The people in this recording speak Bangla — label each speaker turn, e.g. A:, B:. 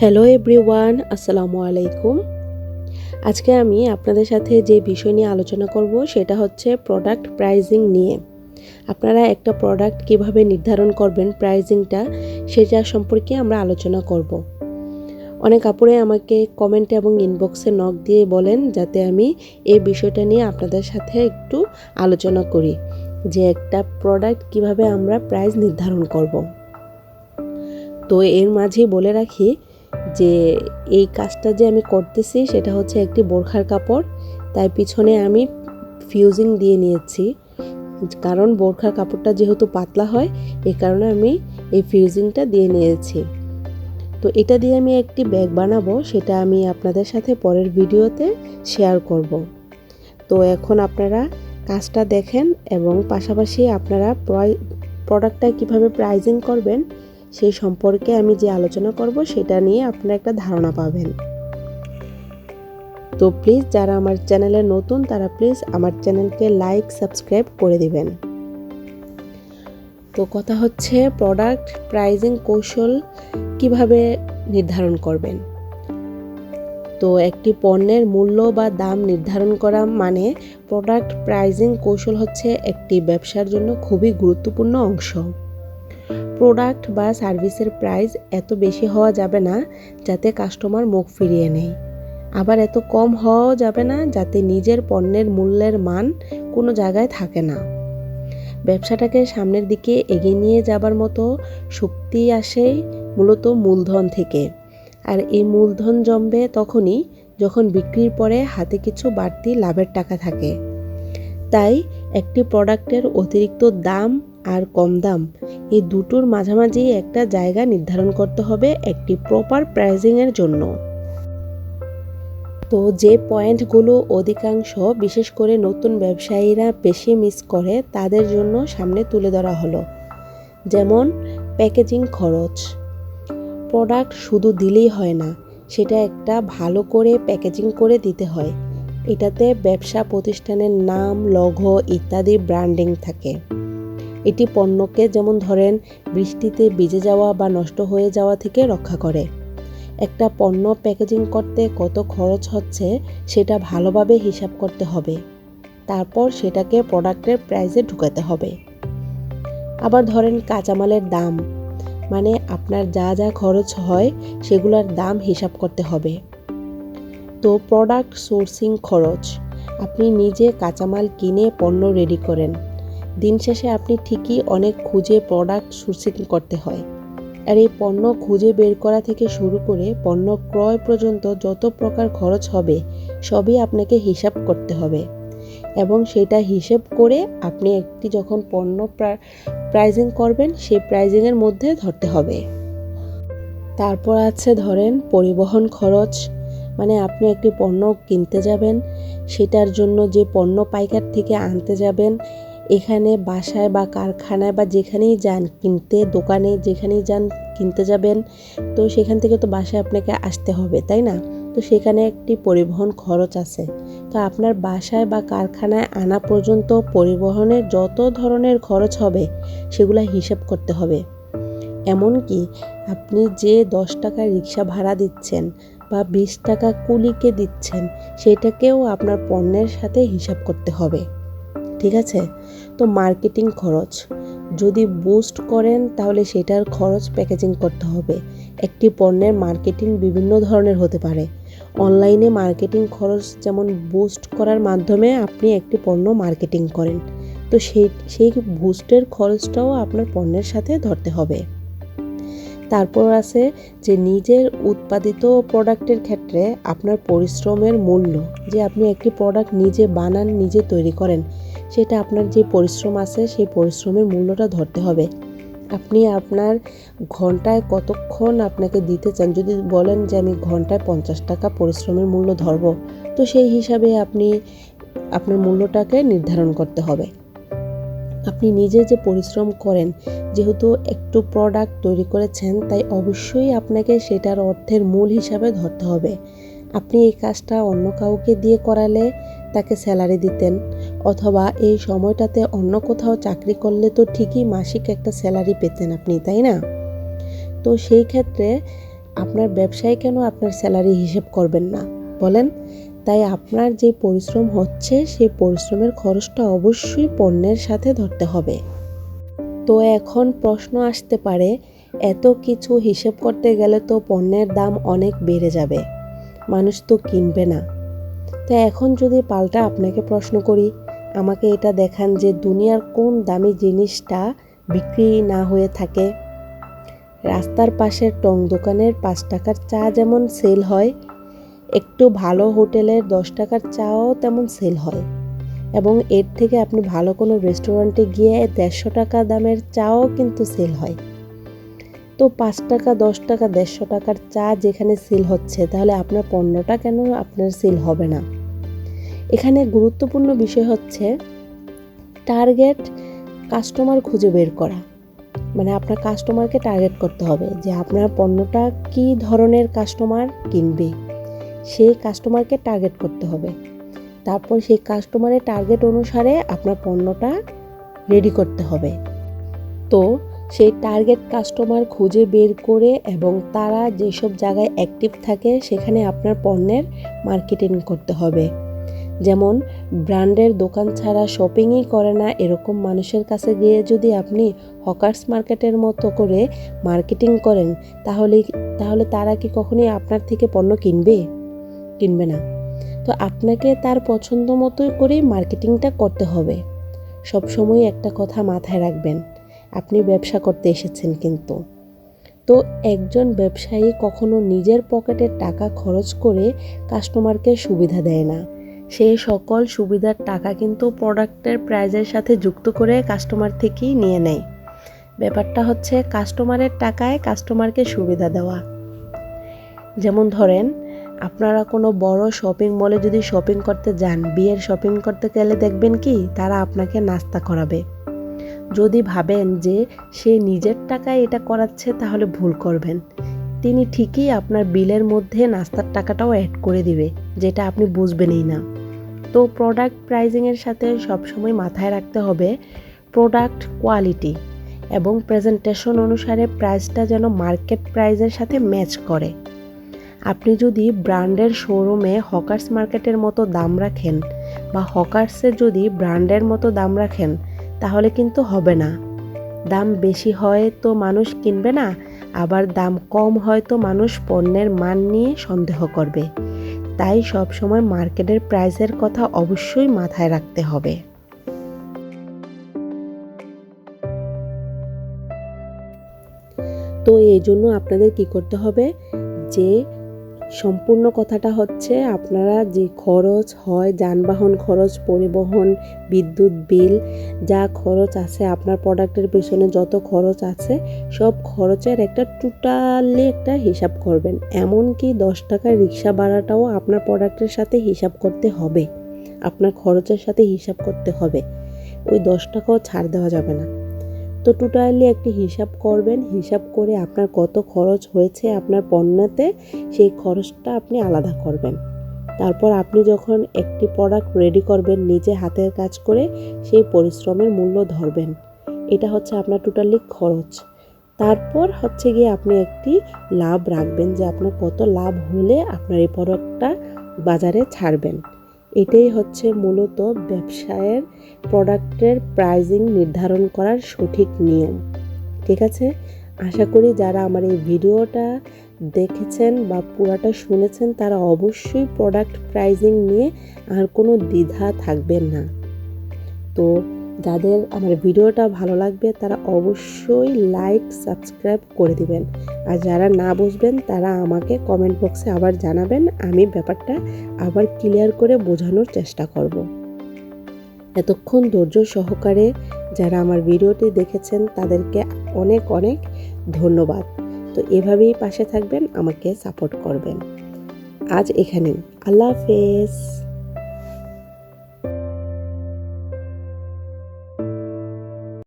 A: হ্যালো এভরিওয়ান আসসালামু আলাইকুম। আজকে আমি আপনাদের সাথে যে বিষয় নিয়ে আলোচনা করব সেটা হচ্ছে প্রোডাক্ট প্রাইজিং নিয়ে। আপনারা একটা প্রোডাক্ট কীভাবে নির্ধারণ করবেন প্রাইজিংটা সেটা সম্পর্কে আমরা আলোচনা করব। অনেক কাপড়ে আমাকে কমেন্ট এবং ইনবক্সে নক দিয়ে বলেন যাতে আমি এই বিষয়টা নিয়ে আপনাদের সাথে একটু আলোচনা করি যে একটা প্রোডাক্ট কীভাবে আমরা প্রাইস নির্ধারণ করব। তো এর মাঝে বলে রাখি যে এই কাজটা যে আমি করতেছি সেটা হচ্ছে একটি বোরখার কাপড়। তাই পিছনে আমি ফিউজিং দিয়ে নিয়েছি। কারণ বোরখার কাপড়টা যেহেতু পাতলা হয় এই কারণে আমি এই ফিউজিংটা দিয়ে নিয়েছি। তো এটা দিয়ে আমি একটি ব্যাগ বানাবো, সেটা আমি আপনাদের সাথে পরের ভিডিওতে শেয়ার করব। তো এখন আপনারা কাজটা দেখেন এবং পাশাপাশি আপনারা প্রোডাক্টটা কীভাবে প্রাইজিং করবেন সেই সম্পর্কে আমি যে আলোচনা করব সেটা নিয়ে আপনারা একটা ধারণা পাবেন। তো প্লিজ যারা আমার চ্যানেলে নতুন, তারা প্লিজ আমার চ্যানেলকে লাইক সাবস্ক্রাইব করে দিবেন। তো কথা হচ্ছে প্রোডাক্ট প্রাইজিং কৌশল কীভাবে নির্ধারণ করবেন? তো একটি পণ্যের মূল্য বা দাম নির্ধারণ করা মানে প্রোডাক্ট প্রাইজিং কৌশল হচ্ছে একটি ব্যবসার জন্য খুবই গুরুত্বপূর্ণ অংশ। প্রোডাক্ট বা সার্ভিসের প্রাইস এত বেশি হওয়া যাবে না যাতে কাস্টমার মুখ ফিরিয়ে নেয়। আবার এত কম হওয়াও যাবে না যাতে নিজের পণ্যের মূল্যের মান কোনো জায়গায় থাকে না। ব্যবসাটাকে সামনের দিকে এগিয়ে নিয়ে যাবার মতো শক্তি আসে মূলত মূলধন থেকে। আর এই মূলধন জমবে তখনই যখন বিক্রির পরে হাতে কিছু বাড়তি লাভের টাকা থাকে। তাই একটি প্রোডাক্টের অতিরিক্ত দাম আর কম দাম। এই দুটোর মাঝামাঝি একটা জায়গা নির্ধারণ করতে হবে একটি প্রপার প্রাইজিংয়ের জন্য। তো যে পয়েন্টগুলো অধিকাংশ, বিশেষ করে নতুন ব্যবসায়ীরা বেশি মিস করে, তাদের জন্য সামনে তুলে ধরা হলো। যেমন প্যাকেজিং খরচ। প্রোডাক্ট শুধু দিলেই হয় না, সেটা একটা ভালো করে প্যাকেজিং করে দিতে হয়। এটাতে ব্যবসা প্রতিষ্ঠানের নাম লঘ ইত্যাদি ব্র্যান্ডিং থাকে। এটি পণ্যকে যেমন ধরেন বৃষ্টিতে ভিজে যাওয়া বা নষ্ট হয়ে যাওয়া থেকে রক্ষা করে। একটা পণ্য প্যাকেজিং করতে কত খরচ হচ্ছে সেটা ভালোভাবে হিসাব করতে হবে। তারপর সেটাকে প্রোডাক্টের প্রাইসে ঢুকাতে হবে। আবার ধরেন কাঁচামালের দাম মানে আপনার যা যা খরচ হয় সেগুলোর দাম হিসাব করতে হবে। তো প্রোডাক্ট সোর্সিং খরচ, আপনি নিজে কাঁচামাল কিনে পণ্য রেডি করেন। দিন শেষে আপনি ঠিকই অনেক খুঁজে প্রোডাক্ট সোর্সিং করতে হয়। আর এই পণ্য খুঁজে বের করা থেকে শুরু করে পণ্য ক্রয় পর্যন্ত যত প্রকার খরচ হবে, সবই আপনাকে হিসাব করতে হবে। এবং সেটা হিসেব করে আপনি একটি যখন পণ্য প্রাইজিং করবেন, সেই প্রাইজিংয়ের মধ্যে ধরতে হবে। তারপর আছে ধরেন পরিবহন খরচ মানে আপনি একটি পণ্য কিনতে যাবেন, সেটার জন্য যে পণ্য পাইকার থেকে আনতে যাবেন এখানে বাসায় বা কারখানায় বা যেখানেই যান, কিনতে, দোকানে যেখানেই যান, কিনতে যাবেন, তো সেখান থেকে তো বাসায় আপনাকে আসতে হবে, তাই না? তো সেখানে একটি পরিবহন খরচ আছে। তো আপনার বাসায় বা কারখানায় আনা পর্যন্ত পরিবহনের যত ধরনের খরচ হবে, সেগুলো হিসাব করতে হবে। এমনকি আপনি যে দশ টাকা রিক্সা ভাড়া দিচ্ছেন বা বিশ টাকা কুলিকে দিচ্ছেন, সেটাকেও আপনার পণ্যের সাথে হিসাব করতে হবে। ঠিক আছে? তো মার্কেটিং খরচ। যদি বুস্ট করেন, তাহলে সেটার খরচ প্যাকেজিং করতে হবে। একটি পণ্যের মার্কেটিং বিভিন্ন ধরনের হতে পারে। অনলাইনে মার্কেটিং খরচ যেমন বুস্ট করার মাধ্যমে আপনি একটি পণ্য মার্কেটিং করেন। তো সেই সেই বুস্টের খরচটাও আপনার পণ্যের সাথে ধরতে হবে। তারপর আছে যে নিজের উৎপাদিত প্রোডাক্টের ক্ষেত্রে আপনার পরিশ্রমের মূল্য। যে আপনি একটি প্রোডাক্ট নিজে বানান, নিজে তৈরি করেন সেটা আপনার যে পরিশ্রম আছে, সেই পরিশ্রমের মূল্যটা ধরতে হবে। আপনি আপনার ঘন্টায় কতক্ষণ আপনাকে দিতে চান? যদি বলেন যে আমি ঘন্টায় পঞ্চাশ টাকা পরিশ্রমের মূল্য ধরব, তো সেই হিসাবে আপনি, আপনার মূল্যটাকে নির্ধারণ করতে হবে। আপনি নিজে যে পরিশ্রম করেন, যেহেতু একটু প্রোডাক্ট তৈরি করেছেন, তাই অবশ্যই আপনাকে সেটার অর্থের মূল হিসাবে ধরতে হবে। আপনি এই কাজটা অন্য কাউকে দিয়ে করালে তাকে স্যালারি দিতেন অথবা এই সময়টাতে অন্য কোথাও চাকরি করলে তো ঠিকই মাসিক একটা স্যালারি পেতেন আপনি, তাই না? তো সেই ক্ষেত্রে আপনার ব্যবসায় কেন আপনার স্যালারি হিসেব করবেন না? বলেন। তাই আপনার যে পরিশ্রম হচ্ছে, সেই পরিশ্রমের খরচটা অবশ্যই পণ্যের সাথে ধরতে হবে। তো এখন প্রশ্ন আসতে পারে, এত কিছু হিসেব করতে গেলে তো পণ্যের দাম অনেক বেড়ে যাবে। মানুষ তো কিনবে না। তো এখন যদি পাল্টা আপনাকে প্রশ্ন করি আমাকে এটা দেখান যে দুনিয়ার কোন দামি জিনিসটা বিক্রি না হয়ে থাকে। রাস্তার পাশের টং দোকানের পাঁচ টাকার চা যেমন সেল হয়, একটু ভালো হোটেলের দশ টাকার চাও তেমন সেল হয়। এবং এর থেকে আপনি ভালো কোনো রেস্টুরেন্টে গিয়ে দেড়শো টাকা দামের চাও কিন্তু সেল হয়। তো পাঁচ টাকা, দশ টাকা, দেড়শো টাকার চা যেখানে সেল হচ্ছে, তাহলে আপনার পণ্যটা কেন আপনার সেল হবে না? এখানে গুরুত্বপূর্ণ বিষয় হচ্ছে টার্গেট কাস্টমার খুঁজে বের করা। মানে আপনার কাস্টমারকে টার্গেট করতে হবে যে আপনার পণ্যটা কি ধরনের কাস্টমার কিনবে। সেই কাস্টমারকে টার্গেট করতে হবে। তারপর সেই কাস্টমারের টার্গেট অনুসারে আপনার পণ্যটা রেডি করতে হবে। তো সেই টার্গেট কাস্টমার খুঁজে বের করে এবং তারা যেসব জায়গায় অ্যাক্টিভ থাকে সেখানে আপনার পণ্যের মার্কেটিং করতে হবে। যেমন, ব্র্যান্ডের দোকান ছাড়া শপিংই করে না এরকম মানুষের কাছে গিয়ে যদি আপনি হকার্স মার্কেটের মতো করে মার্কেটিং করেন তাহলে তাহলে তারা কি কখনোই আপনার থেকে পণ্য কিনবে? কিনবে না। তো আপনাকে তার পছন্দ মতোই করেই মার্কেটিংটা করতে হবে। সবসময় একটা কথা মাথায় রাখবেন, আপনি ব্যবসা করতে এসেছেন কিন্তু। তো একজন ব্যবসায়ী কখনো নিজের পকেটের টাকা খরচ করে কাস্টমারকে সুবিধা দেয় না। সেই সকল সুবিধার টাকা কিন্তু প্রোডাক্টের প্রাইজের সাথে যুক্ত করে কাস্টমার থেকেই নিয়ে নেয়। ব্যাপারটা হচ্ছে কাস্টমারের টাকায় কাস্টমারকে সুবিধা দেওয়া। যেমন ধরেন, আপনারা কোনো বড় শপিং মলে যদি শপিং করতে যান, বিয়ের শপিং করতে গেলে দেখবেন কি, তারা আপনাকে নাস্তা করাবে। যদি ভাবেন যে সে নিজের টাকায় এটা করাচ্ছে, তাহলে ভুল করবেন। তিনি ঠিকই আপনার বিলের মধ্যে নাস্তার টাকাটাও অ্যাড করে দিবে, যেটা আপনি বুঝবেনই না। তো প্রোডাক্ট প্রাইজিংয়ের সাথে সবসময় মাথায় রাখতে হবে প্রোডাক্ট কোয়ালিটি এবং প্রেজেন্টেশন অনুসারে প্রাইসটা যেন মার্কেট প্রাইজের সাথে ম্যাচ করে। আপনি যদি ব্র্যান্ডের শোরুমে হকার্স মার্কেটের মতো দাম রাখেন বা হকার্সে যদি ব্র্যান্ডের মতো দাম রাখেন, তাহলে কিন্তু হবে না। দাম বেশি হয় তো মানুষ কিনবে না, আবার দাম কম হয় তো মানুষ পণ্যের মান নিয়ে সন্দেহ করবে। তাই সবসময় মার্কেটের প্রাইসের কথা অবশ্যই মাথায় রাখতে হবে। তো এই জন্য আপনাদের কি করতে হবে? যে সম্পূর্ণ কথাটা হচ্ছে আপনারা যে খরচ হয়, যানবাহন খরচ, পরিবহন, বিদ্যুৎ বিল, যা খরচ আছে, আপনার প্রোডাক্টের পেছনে যত খরচ আছে, সব খরচের একটা টোটালি একটা হিসাব করবেন। এমনকি দশ টাকার রিক্সা ভাড়াটাও আপনার প্রোডাক্টের সাথে হিসাব করতে হবে। আপনার খরচের সাথে হিসাব করতে হবে। ওই দশ টাকাও ছাড় দেওয়া যাবে না। তো টোটালি একটি হিসাব করবেন, হিসাব করে আপনার কত খরচ হয়েছে আপনার পণ্যতে, সেই খরচটা আপনি আলাদা করবেন। তারপর আপনি যখন একটি প্রোডাক্ট রেডি করবেন, নিজে হাতের কাজ করে, সেই পরিশ্রমের মূল্য ধরবেন। এটা হচ্ছে আপনার টোটালি খরচ। তারপর হচ্ছে গিয়ে আপনি একটি লাভ রাখবেন যে আপনার কত লাভ হলে আপনার এই প্রোডাক্টটা বাজারে ছাড়বেন। এটাই হচ্ছে মূলত ব্যবসায়ের প্রোডাক্টের প্রাইজিং নির্ধারণ করার সঠিক নিয়ম। ঠিক আছে? আশা করি যারা আমার এই ভিডিওটা দেখেছেন বা পুরাটা শুনেছেন, তারা অবশ্যই প্রোডাক্ট প্রাইজিং নিয়ে আর কোনো দ্বিধা থাকবেন না। তো যাদের আমার ভিডিওটা ভালো লাগবে, তারা অবশ্যই লাইক সাবস্ক্রাইব করে দিবেন। আর যারা না বুঝবেন, তারা আমাকে কমেন্ট বক্সে আবার জানাবেন, আমি ব্যাপারটা আবার ক্লিয়ার করে বোঝানোর চেষ্টা করব। এতক্ষণ ধৈর্য সহকারে যারা আমার ভিডিওটি দেখেছেন, তাদেরকে অনেক অনেক ধন্যবাদ। তো এভাবেই পাশে থাকবেন, আমাকে সাপোর্ট করবেন। আজ এখানেই। আল্লাহ হাফেজ।